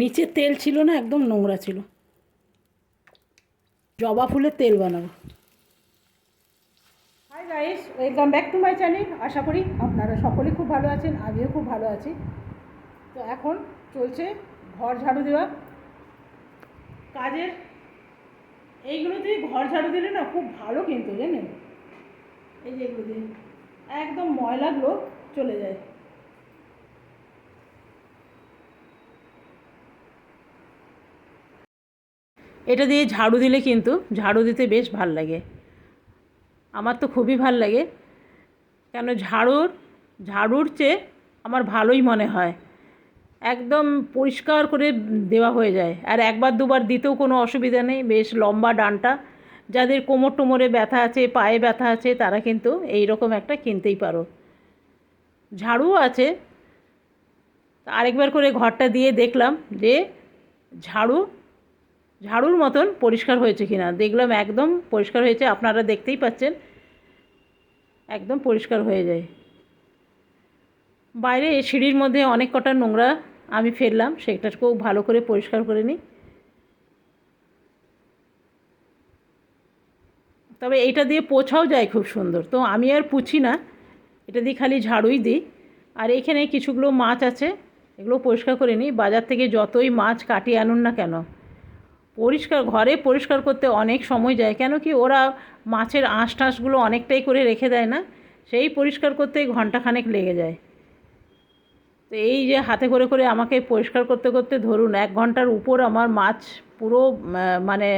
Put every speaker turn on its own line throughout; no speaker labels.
নিচে তেল ছিল না, একদম নোংরা ছিল। জবা ফুলের তেল বানাবো। Hi guys welcome back to my channel আশা করি আপনারা সকলে খুব ভালো আছেন, আমিও খুব ভালো আছি। তো এখন চলছে ঘর ঝাড়ু দেওয়া। কাজের এইগুলো দিয়ে ঘর ঝাড়ু দিলে না খুব ভালো কিন্তু, জানেন? এই যে এগুলো দিয়ে। একদম ময়লাগুলো চলে যায়। এটা দিয়ে ঝাড়ু দিলে কিন্তু ঝাড়ু দিতে বেশ ভালো লাগে। আমার তো খুবই ভালো লাগে। কেন ঝাড়ুর ঝাড়ুর চেয়ে আমার ভালোই মনে হয়। একদম পরিষ্কার করে দেওয়া হয়ে যায়। আর একবার দুবার দিতেও কোনো অসুবিধা নেই। বেশ লম্বা ডানটা। যাদের কোমর টোমরে ব্যথা আছে, পায়ে ব্যথা আছে, তারা কিন্তু এই রকম একটা কিনতেই পারো। ঝাড়ুও আছে। আরেকবার করে ঘরটা দিয়ে দেখলাম যে ঝাড়ু ঝাড়ুর মতন পরিষ্কার হয়েছে কিনা? দেখলাম একদম পরিষ্কার হয়েছে, আপনারা দেখতেই পাচ্ছেন। একদম পরিষ্কার হয়ে যায়। বাইরে সিঁড়ির মধ্যে অনেক কটা নোংরা আমি ফেললাম, সেটাকেও ভালো করে পরিষ্কার করে নিই। তবে এটা দিয়ে পোছাও যায় খুব সুন্দর। তো আমি আর পুছি না, এটা দিয়ে খালি ঝাড়ুই দিই। আর এখানে কিছুগুলো মাছ আছে, এগুলো পরিষ্কার করে নিই। বাজার থেকে যতই মাছ কাটিয়ে আনুন না কেন পরিষ্কার, ঘরে পরিষ্কার করতে অনেক সময় যায়। কেন কি ওরা মাছের আঁশ টাঁশগুলো অনেকটাই করে রেখে দেয় না? সেই পরিষ্কার করতে ঘন্টাখানেক লেগে যায়। তো এই যে হাতে করে করে আমাকে পরিষ্কার করতে করতে ধরুন এক ঘণ্টার উপর আমার মাছ পুরো মানে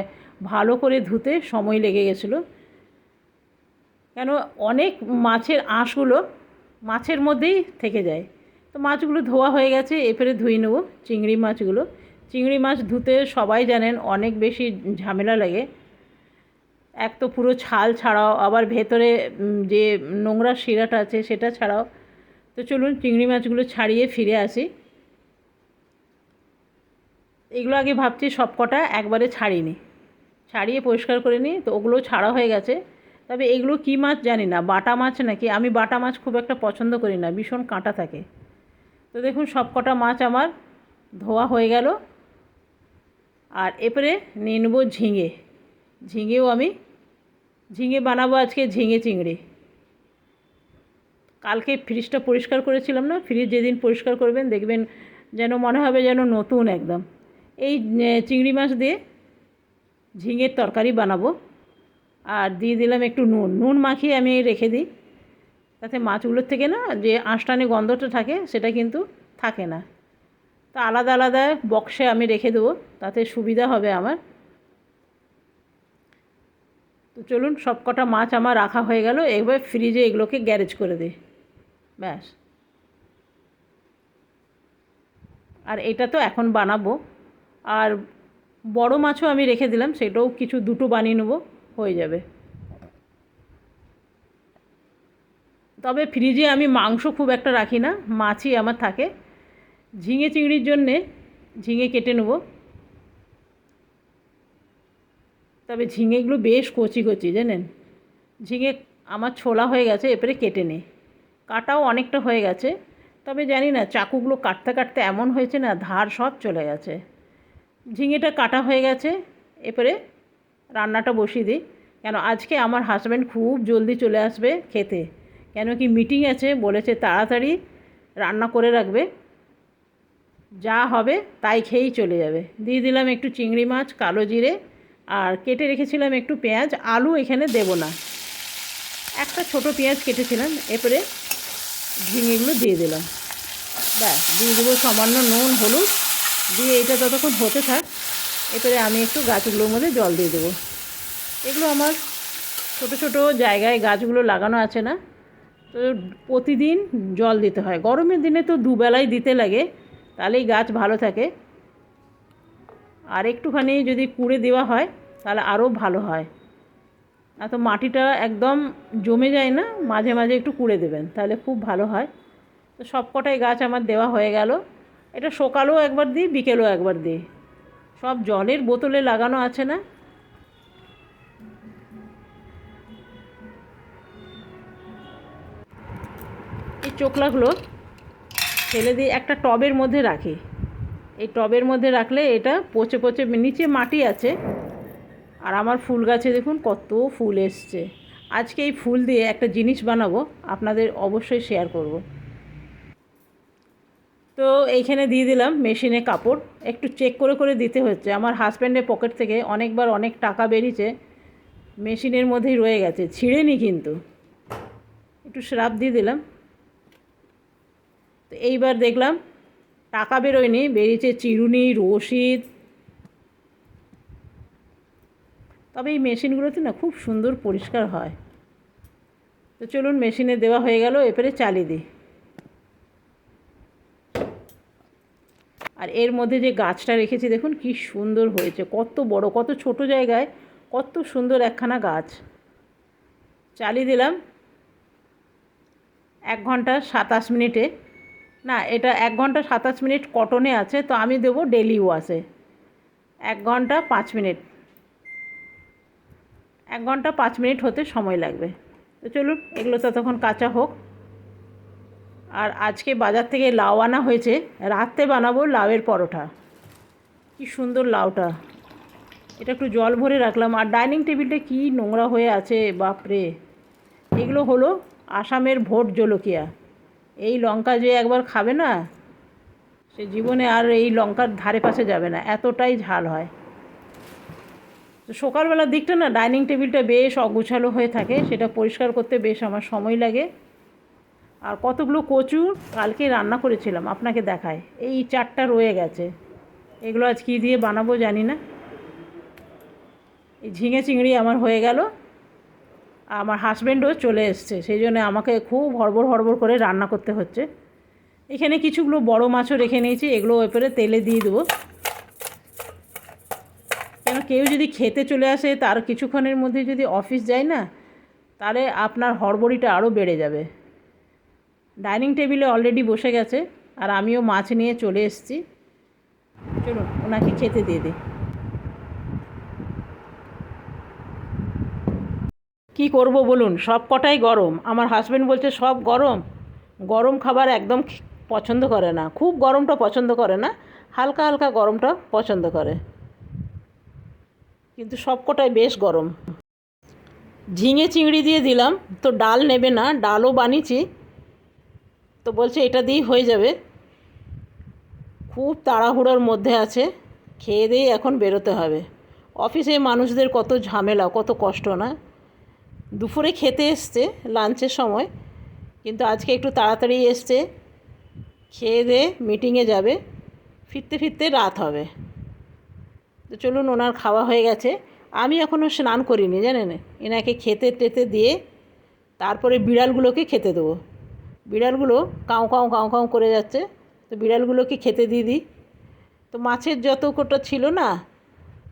ভালো করে ধুতে সময় লেগে গেছিল। কেন অনেক মাছের আঁশগুলো মাছের মধ্যেই থেকে যায়। তো মাছগুলো ধোয়া হয়ে গেছে, এরপরে ধুয়ে নেব, চিংড়ি মাছগুলো। চিংড়ি মাছ ধুতে সবাই জানেন অনেক বেশি ঝামেলা লাগে। এক তো পুরো ছাল ছাড়াও, আবার ভেতরে যে নোংরা শিরাটা আছে সেটা ছাড়াও। তো চলুন চিংড়ি মাছগুলো ছাড়িয়ে ফিরে আসি। এগুলো আগে ভাবছি সব কটা একবারে ছাড়িনি। ছাড়িয়ে পরিষ্কার করে নিই, তো ওগুলো ছাড়া হয়ে গেছে। তবে এগুলো কী মাছ জানি না, বাটা মাছ নাকি? আমি বাটা মাছ খুব একটা পছন্দ করি না, ভীষণ কাঁটা থাকে। তো দেখুন সব কটা মাছ আমার ধোয়া হয়ে গেল। আর এরপরে নিয়ে নেব ঝিঙে। ঝিঙেও আমি, ঝিঙে বানাবো আজকে ঝিঙে চিংড়ি। কালকে ফ্রিজটা পরিষ্কার করেছিলাম না? ফ্রিজ যেদিন পরিষ্কার করবেন দেখবেন যেন মনে হবে যেন নতুন একদম। এই চিংড়ি মাছ দিয়ে ঝিঙের তরকারি বানাবো। আর দিয়ে দিলাম একটু নুন। নুন মাখিয়ে আমি রেখে দিই। তাতে মাছগুলোর থেকে না যে আঁশটানি গন্ধটা থাকে সেটা কিন্তু থাকে না। তো আলাদা আলাদা বক্সে আমি রেখে দেবো, তাতে সুবিধা হবে আমার। তো চলুন সব কটা মাছ আমার রাখা হয়ে গেল, এবার ফ্রিজে এগুলোকে গ্যারেজ করে দিই। ব্যাস। আর এটা তো এখন বানাবো। আর বড় মাছও আমি রেখে দিলাম, সেটাও কিছু দুটো বানিয়ে নেব, হয়ে যাবে। তবে ফ্রিজে আমি মাংস খুব একটা রাখি না, মাছই আমার থাকে। ঝিঙে চিংড়ির জন্যে ঝিঙে কেটে নেব। তবে ঝিঙেগুলো বেশ কচি কচি, জানেন? ঝিঙে আমার ছোলা হয়ে গেছে এরপরে কেটে নিই কাটাও অনেকটা হয়ে গেছে, তবে জানি না, চাকুগুলো কাটতে কাটতে এমন হয়েছে না, ধার সব চলে গেছে। ঝিঙেটা কাটা হয়ে গেছে এরপরে রান্নাটা বসিয়ে দিই। কেন, আজকে আমার হাজব্যান্ড খুব জলদি চলে আসবে খেতে। কেন কি মিটিং আছে, বলেছে তাড়াতাড়ি রান্না করে রাখবে। যা হবে তাই খেয়েই চলে যাবে। দিয়ে দিলাম একটু চিংড়ি মাছ, কালো জিরে, আর কেটে রেখেছিলাম একটু পেঁয়াজ। আলু এখানে দেব না। একটা ছোট পেঁয়াজ কেটেছিলাম, এরপরে ঝিঙেগুলো দিয়ে দিলাম। ব্যাস, দিয়ে দেবো সামান্য নুন, হলুদ। দিয়ে এটা ততক্ষণ হতে থাক, এরপরে আমি একটু গাছগুলোর মধ্যে জল দিয়ে দেবো। এগুলো আমার ছোট ছোট জায়গায় গাছগুলো লাগানো আছে না। তো প্রতিদিন জল দিতে হয়। গরমের দিনে তো দুবেলাই দিতে লাগে। তাহলেই গাছ ভালো থাকে। আর একটুখানি যদি কুড়ে দেওয়া হয়, তাহলে আরও ভালো হয়। না তো মাটিটা একদম জমে যায় না, মাঝে মাঝে একটু কুড়ে দেবেন, তাহলে খুব ভালো হয়। তো সব কটাই গাছ আমার দেওয়া হয়ে গেল। এটা সকালেও একবার দিই, বিকেলেও একবার দিই। সব জলের বোতলে লাগানো আছে না। এই চোকলাগুলো ফেলে দিয়ে একটা টবের মধ্যে রাখি। এই টবের মধ্যে রাখলে এটা পচে পচে নিচে মাটি আছে। আর আমার ফুল গাছে দেখুন কত ফুল এসছে। আজকে এই ফুল দিয়ে একটা জিনিস বানাবো, আপনাদের অবশ্যই শেয়ার করব। তো এইখানে দিয়ে দিলাম মেশিনে কাপড়। একটু চেক করে করে দিতে হচ্ছে। আমার হাজব্যান্ডের পকেট থেকে অনেকবার অনেক টাকা বেরিয়েছে। মেশিনের মধ্যেই রয়ে গেছে। ছিঁড়েনি কিন্তু। একটু শ্রাপ দিয়ে দিলাম। এইবার দেখলাম টাকা বেরোয়নি, বেরিয়েছে চিরুনি রসিদ তবে এই মেশিনগুলোতে না খুব সুন্দর পরিষ্কার হয়। তো চলুন মেশিনে দেওয়া হয়ে গেল এবারে চালিয়ে দিই। আর এর মধ্যে যে গাছটা রেখেছি, দেখুন কি সুন্দর হয়েছে। কত বড়, কত ছোট জায়গায়, কত সুন্দর একখানা গাছ। চালিয়ে দিলাম। এক ঘণ্টা সাতাশ মিনিটে না, এটা এক ঘণ্টা সাতাশ মিনিট কটনে আছে, তো আমি দেবো ডেলি ওয়াশে এক ঘণ্টা পাঁচ মিনিট। এক ঘণ্টা পাঁচ মিনিট হতে সময় লাগবে। তো চলুন, এগুলো তো তখন কাঁচা হোক। আর আজকে বাজার থেকে লাউ আনা হয়েছে, রাত্রে বানাবো লাউয়ের পরোটা। কি সুন্দর লাউটা। এটা একটু জল ভরে রাখলাম। আর ডাইনিং টেবিলটা কি নোংরা হয়ে আছে, বাপরে। এগুলো হলো আসামের ভোট জলকিয়া। এই লঙ্কা যে একবার খাবে না, সে জীবনে আর এই লঙ্কার ধারে পাশে যাবে না, এতটাই ঝাল হয়। সকালবেলার দিকটা না, ডাইনিং টেবিলটা বেশ অগুছালো হয়ে থাকে, সেটা পরিষ্কার করতে বেশ আমার সময় লাগে। আর কতগুলো কচু কালকে রান্না করেছিলাম, আপনাকে দেখায় এই চারটা রয়ে গেছে। এগুলো আজ কী দিয়ে বানাবো জানি না। এই ঝিঙে চিংড়ি আমার হয়ে গেল। আমার হাজব্যান্ডও চলে এসছে, সেই জন্য আমাকে খুব হড়বড় হড়বড় করে রান্না করতে হচ্ছে। এখানে কিছুগুলো বড় মাছও রেখে নিয়েছি, এগুলো এরপরে তেলে দিয়ে দেবো। কেন, কেউ যদি খেতে চলে আসে, তার কিছুক্ষণের মধ্যে যদি অফিস যায় না, তাহলে আপনার হড়বড়িটা আরও বেড়ে যাবে। ডাইনিং টেবিলে অলরেডি বসে গেছে, আর আমিও মাছ নিয়ে চলে এসেছি। চলুন, ওনাকে খেতে দিয়ে দিই। কি করব বলুন? সব কটাই গরম। আমার হাজব্যান্ড বলছে, সব গরম। গরম খাবার একদম পছন্দ করে না। খুব গরমটা পছন্দ করে না, হালকা হালকা গরমটা পছন্দ করে। কিন্তু সব কটাই বেশ গরম। ঝিঙে চিংড়ি দিয়ে দিলাম, তো ডাল নেবে না, ডালও বানিয়েছি। তো বলছে, এটা দিয়েই হয়ে যাবে। খুব তাড়াহুড়োর মধ্যে আছে, খেয়ে দিয়ে এখন বেরোতে হবে। অফিসে মানুষদের কত ঝামেলা, কত কষ্ট না? দুপুরে খেতে এসছে, লাঞ্চের সময়। কিন্তু আজকে একটু তাড়াতাড়ি এসছে। খেয়ে দিয়ে মিটিংয়ে যাবে। ফিরতে ফিরতে রাত হবে। তো চলুন, ওনার খাওয়া হয়ে গেছে। আমি এখনও স্নান করিনি, জানেন? এনাকে খেতে টেতে দিয়ে তারপরে বিড়ালগুলোকে খেতে দেবো। বিড়ালগুলো কাউ কাউ কাউ কাউ করে যাচ্ছে। তো বিড়ালগুলোকে খেতে দিয়ে দিই। তো মাছের যত কোটা ছিল না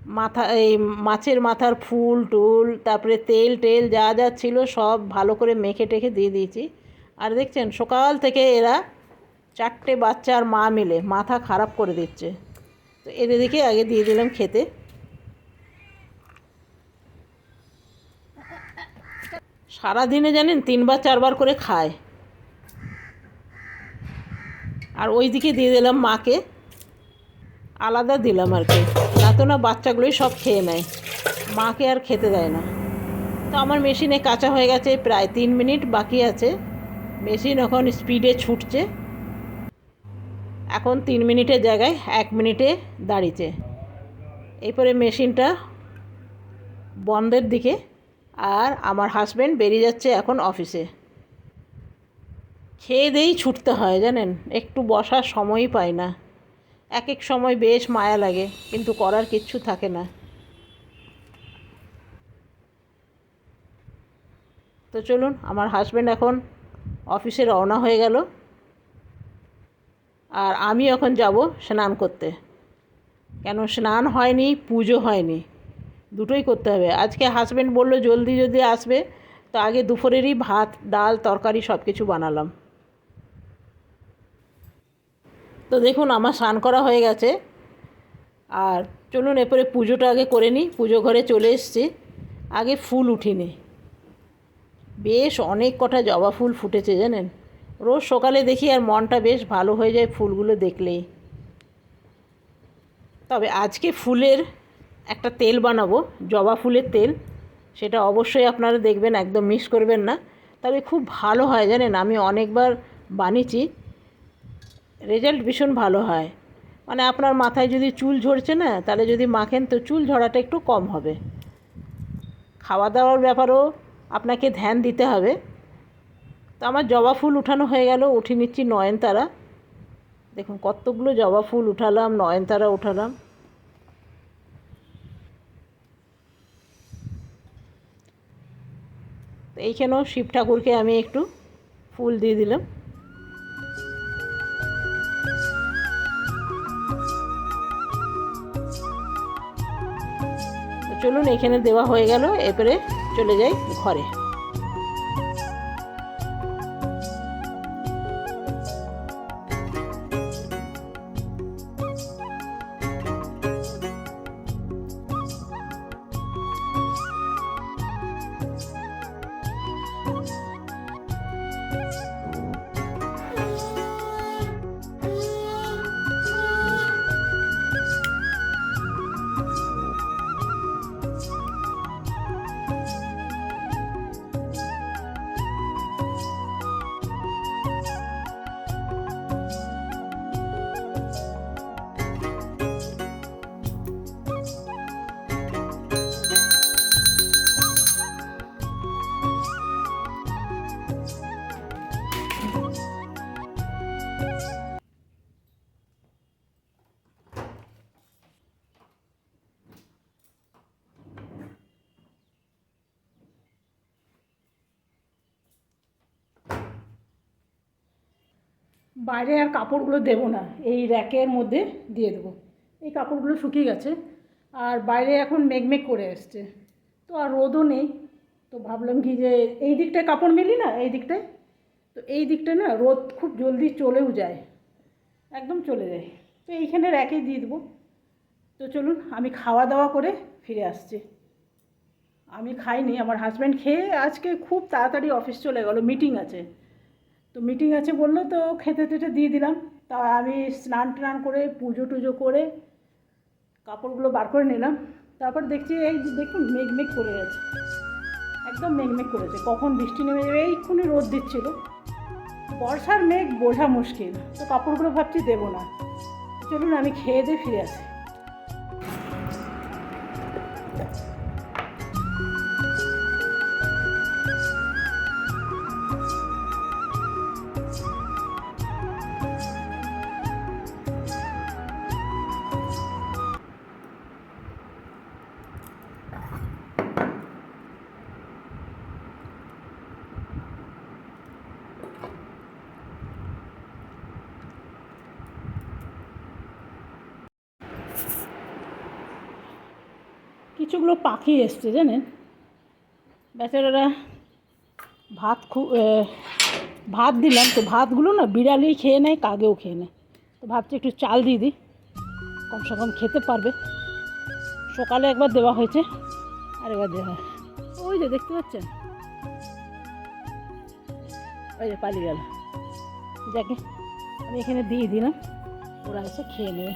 মাথা, এই মাছের মাথার ফুল, টুল, তারপরে তেল, টেল যা যা ছিল সব ভালো করে মেখে টেখে দিয়ে দিয়েছি। আর দেখছেন, সকাল থেকে এরা চারটে বাচ্চার মা মিলে মাথা খারাপ করে দিচ্ছে। তো এদেরকে আগে দিয়ে দিলাম খেতে। সারাদিনে জানেন তিনবার, চারবার করে খায়। আর ওই দিকে দিয়ে দিলাম মাকে। আলাদা দিলাম আর কি। না তো না বাচ্চাগুলোই সব খেয়ে নেয়। মাকে আর খেতে দেয় না। তো আমার মেশিনে কাঁচা হয়ে গেছে, প্রায় তিন মিনিট বাকি আছে। মেশিন এখন স্পিডে ছুটছে। এখন তিন মিনিটের জায়গায়, এক মিনিটে দাঁড়িয়েছে। এরপরে মেশিনটা বন্ধের দিকে আর আমার হাজব্যান্ড বেরিয়ে যাচ্ছে এখন অফিসে খেয়ে দিয়েই ছুটতে হয়, জানেন? একটু বসার সময়ই পায় না। এক এক সময় বেশ মায়া লাগে, কিন্তু করার কিচ্ছু থাকে না। তো চলুন, আমার হাজব্যান্ড এখন অফিসে রওনা হয়ে গেল। আর আমি এখন যাব স্নান করতে। কেন, স্নান হয়নি, পুজো হয়নি। দুটোই করতে হবে। আজকে হাজব্যান্ড বলল, জলদি যদি আসবে, তো আগে দুপুরেরই ভাত, ডাল, তরকারি সব কিছু বানালাম। তো দেখুন, আমার স্নান করা হয়ে গেছে। আর চলুন, এরপরে পুজোটা আগে করে নিই। পুজো ঘরে চলে এসছি। আগে ফুল উঠিনি। বেশ অনেক কটা জবা ফুল ফুটেছে, জানেন? রোজ সকালে দেখি আর মনটা বেশ ভালো হয়ে যায় ফুলগুলো দেখলেই। তবে আজকে ফুলের একটা তেল বানাবো, জবা ফুলের তেল। সেটা অবশ্যই আপনারা দেখবেন, একদম মিস করবেন না। তবে খুব ভালো হয়, জানেন? আমি অনেকবার বানিয়েছি। রেজাল্ট ভীষণ ভালো হয়। মানে আপনার মাথায় যদি চুল ঝরছে না, তাহলে যদি মাখেন তো চুল ঝরাটা একটু কম হবে। খাওয়া দাওয়ার ব্যাপারেও আপনাকে ধ্যান দিতে হবে। তো আমার জবা ফুল উঠানো হয়ে গেল, উঠিয়ে নিচ্ছি নয়নতারা। দেখুন কতগুলো জবা ফুল উঠালাম, নয়নতারা উঠালাম। এইখানেও শিব ঠাকুরকে আমি একটু ফুল দিয়ে দিলাম। চলুন এখানে দেওয়া হয়ে গেল। এরপরে চলে যাই ঘরে। বাইরে আর কাপড়গুলো দেবো না, এই র্যাকের মধ্যে দিয়ে দেবো। এই কাপড়গুলো শুকিয়ে গেছে, আর বাইরে এখন মেঘমেঘ করে এসছে। তো আর রোদও নেই, তো ভাবলাম কি যে এই দিকটায় কাপড় মেলি না, এই দিকটায়? তো এই দিকটায় না রোদ খুব জলদি চলেও যায়, একদম চলে যায়। তো এইখানে র্যাকে দিয়ে দেবো। তো চলুন, আমি খাওয়া দাওয়া করে ফিরে আসছি। আমি খাইনি, আমার হাজব্যান্ড খেয়ে আজকে খুব তাড়াতাড়ি অফিস চলে গেলো মিটিং আছে। তো মিটিং আছে বলল, তো খেতে টেতে দিয়ে দিলাম। তা আমি স্নান টান করে, পুজো টুজো করে কাপড়গুলো বার করে নিলাম। তারপর দেখছি এই দেখুন মেঘ মেঘ করে গেছে। একদম মেঘ মেঘ করেছে। কখন বৃষ্টি নেমে যাবে, এইক্ষুনি রোদ দিচ্ছিল। বর্ষার মেঘ বোঝা মুশকিল। তো কাপড়গুলো ভাবছি দেবো না। চলুন, আমি খেয়ে দিয়ে ফিরে আসি। পাখি এসছে জানেন? বেচারারা ভাত খু ভাত দিলাম, তো ভাতগুলো না বিড়ালেই খেয়ে নেয়, কাকেও খেয়ে নেয়। তো ভাবছি একটু চাল দিয়ে দিই। কমসে কম খেতে পারবে। সকালে একবার দেওয়া হয়েছে আর এবার দেওয়া ওই যে দেখতে পাচ্ছেন? ওই যে পালিয়ে গেল। যাকে আমি এখানে দিয়ে দিলাম, ওরা এসে খেয়ে নেবে।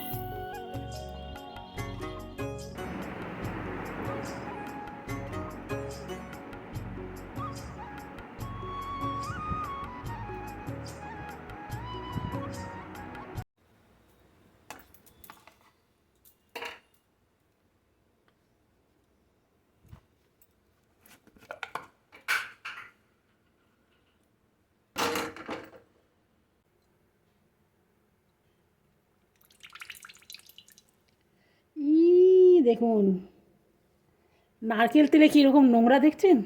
দেখুন, নারকেল তেলে কীরকম নোংরা দেখছেন?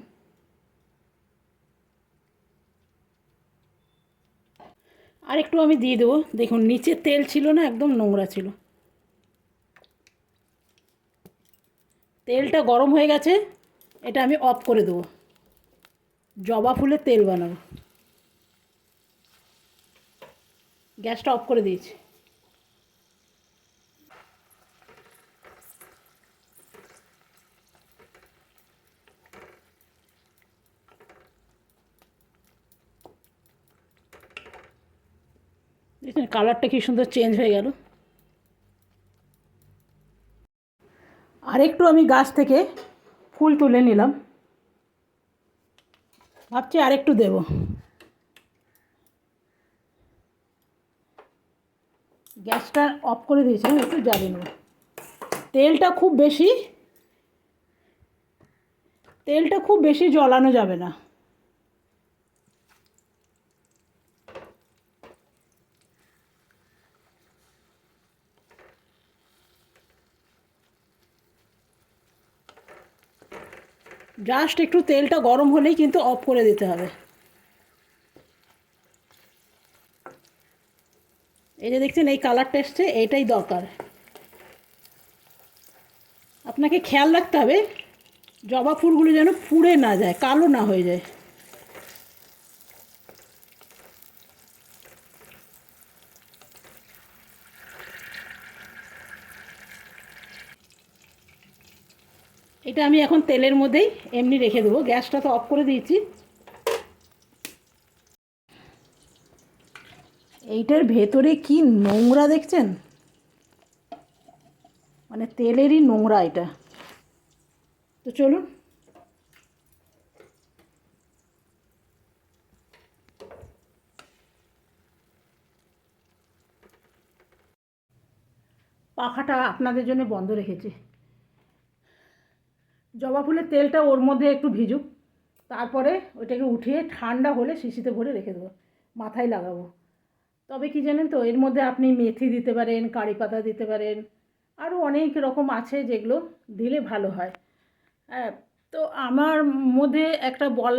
আর একটু আমি দিয়ে দেবো। দেখুন, নিচে তেল ছিল না, একদম নোংরা ছিল। তেলটা গরম হয়ে গেছে, এটা আমি অফ করে দেবো। জবা ফুলের তেল বানাবো। গ্যাসটা অফ করে দিয়েছি। দেখছেন কালারটা কি সুন্দর চেঞ্জ হয়ে গেল। আরেকটু আমি গাছ থেকে ফুল তুলে নিলাম। ভাবছি আরেকটু দেব। গ্যাসটা অফ করে দিয়েছিলাম, একটু জ্বালিয়ে নেব। তেলটা খুব বেশি, তেলটা খুব বেশি জ্বলানো যাবে না। জাস্ট একটু তেলটা গরম হলেই কিন্তু অফ করে দিতে হবে। এই যে দেখছেন, এই কালারটা এসছে এইটাই দরকার। আপনাকে খেয়াল রাখতে হবে, জবা ফুলগুলো যেন পুড়ে না যায়, কালো না হয়ে যায়। এটা আমি এখন তেলের মধ্যেই এমনি রেখে দেবো। গ্যাসটা তো অফ করে দিয়েছি। এইটার ভেতরে কি নোংরা দেখছেন? মানে তেলেরই নোংরা এটা। তো চলুন। পাখাটা আপনাদের জন্য বন্ধ রেখেছি। জবা ফুলের তেলটা ওর মধ্যে একটু ভিজুক, তারপরে ওইটাকে উঠিয়ে ঠান্ডা হলে শিশিতে ভরে রেখে দেবো, মাথায় লাগাবো। তবে কি জানেন তো, এর মধ্যে আপনি মেথি দিতে পারেন, কারি পাতা দিতে পারেন আরও অনেক রকম আছে যেগুলো দিলে ভালো হয়। হ্যাঁ তো আমার মধ্যে একটা বল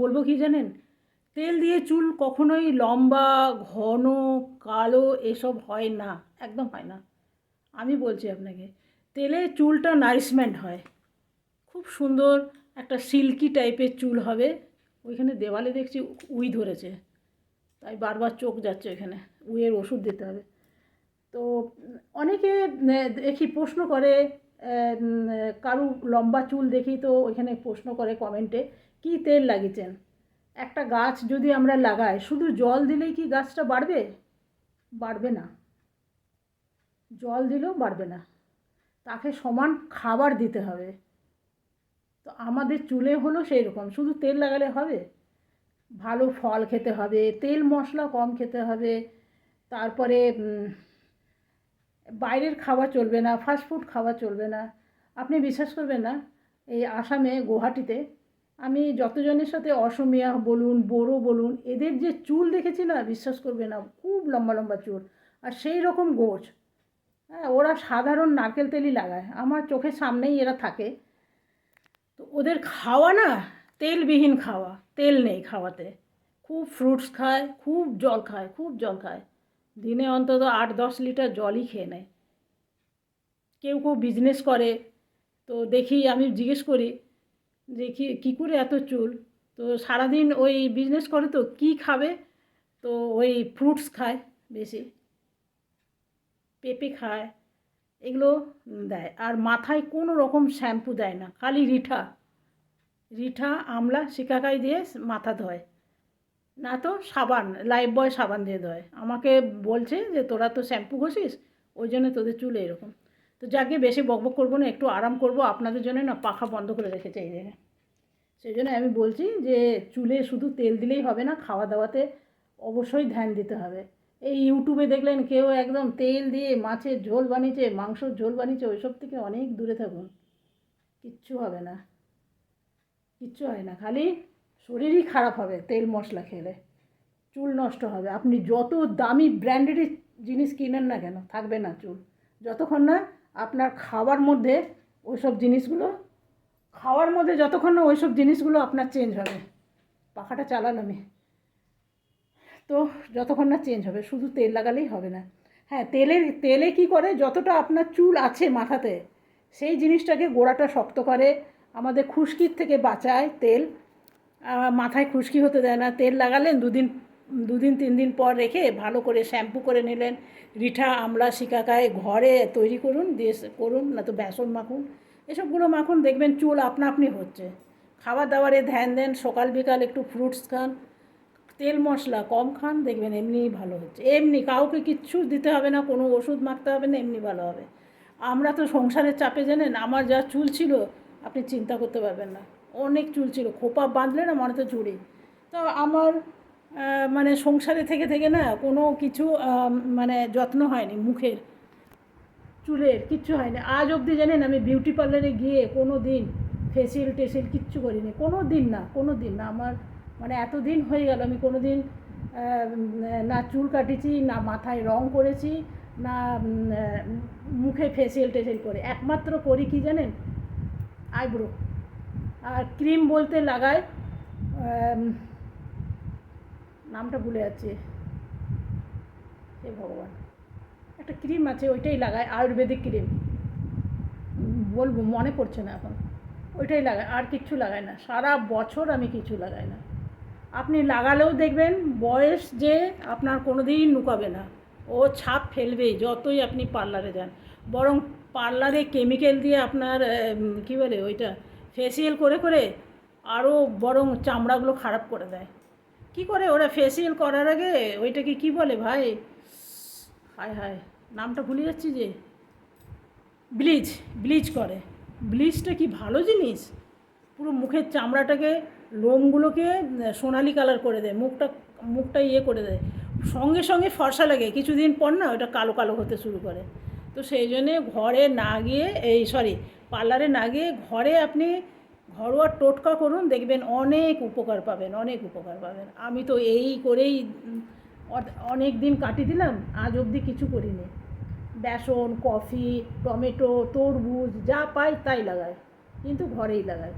বলব কি জানেন, তেল দিয়ে চুল কখনোই লম্বা, ঘন, কালো এসব হয় না, একদম হয় না। আমি বলছি আপনাকে, তেলে চুলটা নারিশমেন্ট হয়। খুব সুন্দর একটা সিল্কি টাইপের চুল হবে। ওইখানে দেওয়ালে দেখছি উই ধরেছে। তাই বারবার চোখ যাচ্ছে ওইখানে। উইয়ের ওষুধ দিতে হবে। তো অনেকে দেখি প্রশ্ন করে কারু লম্বা চুল দেখি তো ওইখানে প্রশ্ন করে কমেন্টে, কি তেল লাগিয়েছেন? একটা গাছ যদি আমরা লাগাই, শুধু জল দিলেই কি গাছটা বাড়বে? বাড়বে না। জল দিলেও বাড়বে না। তাকে সমান খাবার দিতে হবে। তো আমাদের চুলে হলো সেই রকম শুধু তেল লাগালে হবে? ভালো ফল খেতে হবে, তেল মশলা কম খেতে হবে, তারপরে বাইরের খাওয়া চলবে না ফাস্টফুড খাওয়া চলবে না। আপনি বিশ্বাস করবেন না, এই আসামে, গুয়াহাটিতে আমি যতজনের সাথে অসমিয়া বলুন বড়ো বলুন, এদের যে চুল দেখেছি না, বিশ্বাস করবে না, খুব লম্বা লম্বা চুল। আর সেই রকম গোছ হ্যাঁ ওরা সাধারণ নারকেল তেলই লাগায়। আমার চোখের সামনেই এরা থাকে। তো ওদের খাওয়া না তেলবিহীন খাওয়া, তেল নেই খাওয়াতে। খুব ফ্রুটস খায়, খুব জল খায়, খুব জল খায়। দিনে অন্তত আট দশ লিটার জলই খেয়ে নেয়। কেউ কেউ বিজনেস করে। তো দেখি, আমি জিজ্ঞেস করি যে, কি, কী করে এত চুল? তো সারাদিন ওই বিজনেস করে তো কি খাবে? তো ওই ফ্রুটস খায় বেশি। পেঁপে খায়। এগুলো দেয়। আর মাথায় কোনো রকম শ্যাম্পু দেয় না, খালি রিঠা। রিঠা, আমলা, শিকাকাই দিয়ে মাথা ধোয়। না তো সাবান, লাইফ বয় সাবান দিয়ে ধোয়। আমাকে বলছে যে, তোরা তো শ্যাম্পু ঘষিস, ওই জন্য তোদের চুল এরকম। তো যাকে বেশি বকবক করব না, একটু আরাম করব, আপনাদের জন্য না পাখা বন্ধ করে রেখেছে এই জায়গায়। সেই জন্য আমি বলছি যে, চুলে শুধু তেল দিলেই হবে না খাওয়া দাওয়াতে অবশ্যই ধ্যান দিতে হবে। এই ইউটিউবে দেখলেন কেউ একদম তেল দিয়ে মাছের ঝোল বানিয়েছে, মাংসর ঝোল বানিয়েছে, ওইসব থেকে অনেক দূরে থাকুন। কিচ্ছু হবে না। কিচ্ছু হয় না। খালি শরীরই খারাপ হবে তেল মশলা খেলে। চুল নষ্ট হবে। আপনি যত দামি ব্র্যান্ডেডই জিনিস কিনেন না কেন, থাকবে না চুল। যতক্ষণ না আপনার খাওয়ার মধ্যে ওইসব জিনিসগুলো, খাওয়ার মধ্যে যতক্ষণ না ওইসব জিনিসগুলো আপনার চেঞ্জ হবে। পাখাটা চালান আমি। তো যতক্ষণ না চেঞ্জ হবে, শুধু তেল লাগালেই হবে না। হ্যাঁ তেলের তেলে কি করে? যতটা আপনার চুল আছে মাথাতে, সেই জিনিসটাকে গোড়াটা শক্ত করে, আমাদের খুশকির থেকে বাঁচায় তেল। মাথায় খুশকি হতে দেয় না। তেল লাগালেন, দুদিন দুদিন, তিন দিন পর রেখে ভালো করে শ্যাম্পু করে নিলেন। রিঠা, আমলা, শিকাকায় ঘরে তৈরি করুন, দিয়ে করুন, না তো বেসন মাখুন, এসবগুলো মাখুন, দেখবেন চুল আপনা আপনি হচ্ছে। খাবার দাবারে ধ্যান দেন, সকাল বিকাল একটু ফ্রুটস খান। তেল মশলা কম খান, দেখবেন এমনিই ভালো হচ্ছে। এমনি কাউকে কিচ্ছু দিতে হবে না, কোনো ওষুধ মাখতে হবে না, এমনি ভালো হবে। আমরা তো সংসারের চাপে, জানেন? আমার যা চুল ছিল, আপনি চিন্তা করতে পারবেন না। অনেক চুল ছিল, খোপা বাঁধলে না মনে তো ঝুড়ি তো আমার মানে সংসারে থেকে থেকে না কোনো কিছু মানে যত্ন হয়নি মুখের। চুলের কিচ্ছু হয়নি। আজ অবধি, জানেন, আমি বিউটি পার্লারে গিয়ে কোনো দিন ফেসিয়াল টেসিয়াল কিচ্ছু করিনি। কোনো দিন না, কোনো দিন না। আমার মানে এতদিন হয়ে গেল, আমি কোনো দিন না চুল কাটিছি, না মাথায় রং করেছি, না মুখে ফেসিয়াল টেসিয়াল করে। একমাত্র করি কি জানেন? আইব্রো আর ক্রিম বলতে লাগায় নামটা ভুলে যাচ্ছে। হে ভগবান। একটা ক্রিম আছে, ওইটাই লাগায় আয়ুর্বেদিক ক্রিম বলব, মনে পড়ছে না এখন। ওইটাই লাগায় আর কিচ্ছু লাগায় না। সারা বছর আমি কিছু লাগাই না। আপনি লাগালেও দেখবেন বয়স যে আপনার কোনো দিন লুকাবে না। ও ছাপ ফেলবেই যতই আপনি পার্লারে যান। বরং পার্লারে কেমিক্যাল দিয়ে আপনার কী বলে ওইটা ফেসিয়াল করে করে আরও বরং চামড়াগুলো খারাপ করে দেয়। কি করে ওরা ফেসিয়াল করার আগে ওইটাকে কি বলে ভাই? হায় হায়, নামটা ভুলে যাচ্ছি যে। ব্লিচ ব্লিচ করে। ব্লিচটা কি ভালো জিনিস? পুরো মুখের চামড়াটাকে লোমগুলোকে সোনালি কালার করে দেয়, মুখটা মুখটা ইয়ে করে দেয়। সঙ্গে সঙ্গে ফর্সা লাগে, কিছুদিন পর না ওটা কালো কালো হতে শুরু করে। তো সেই জন্যে ঘরে না গিয়ে, এই সরি পার্লারে না গিয়ে ঘরে আপনি ঘরোয়া টোটকা করুন, দেখবেন অনেক উপকার পাবেন, অনেক উপকার পাবেন। আমি তো এই করেই অনেক দিন কাটিয়ে দিলাম, আজ অবধি কিছু করিনি। বেসন, কফি, টমেটো, তরমুজ, যা পাই তাই লাগায় কিন্তু ঘরেই লাগাই।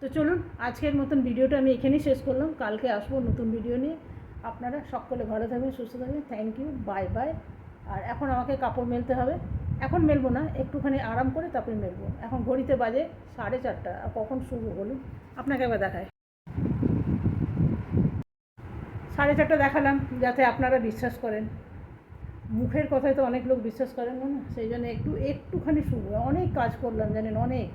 তো চলুন, আজকের মতন ভিডিওটা আমি এখানেই শেষ করলাম। কালকে আসব নতুন ভিডিও নিয়ে। আপনারা সকলে ভালো থাকবেন, সুস্থ থাকবেন। থ্যাংক ইউ বাই বাই আর এখন আমাকে কাপড় মেলতে হবে। এখন মেলবো না, একটুখানি আরাম করে তারপরে মেলবো। এখন ঘড়িতে বাজে সাড়ে চারটা। আর কখন শুভ বলুন? আপনাকে একবার দেখায় সাড়ে চারটা দেখালাম, যাতে আপনারা বিশ্বাস করেন। মুখের কথায় তো অনেক লোক বিশ্বাস করেন না সেই জন্য একটু, একটুখানি শুভ অনেক কাজ করলাম, জানেন, অনেক।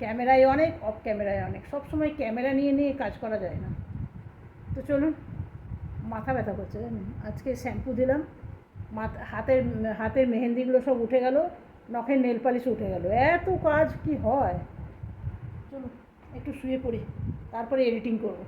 ক্যামেরায় অনেক, অফ ক্যামেরায় অনেক। সব সময় ক্যামেরা নিয়ে নিয়ে কাজ করা যায় না। তো চলুন, মাথা ব্যথা করছে জানেন? আজকে শ্যাম্পু দিলাম, মাথা, হাতের হাতের মেহেন্দিগুলো সব উঠে গেল, নখের নেল পালিশ উঠে গেল। এত কাজ কি হয়? চলুন, একটু শুয়ে পড়ি, তারপরে এডিটিং করব।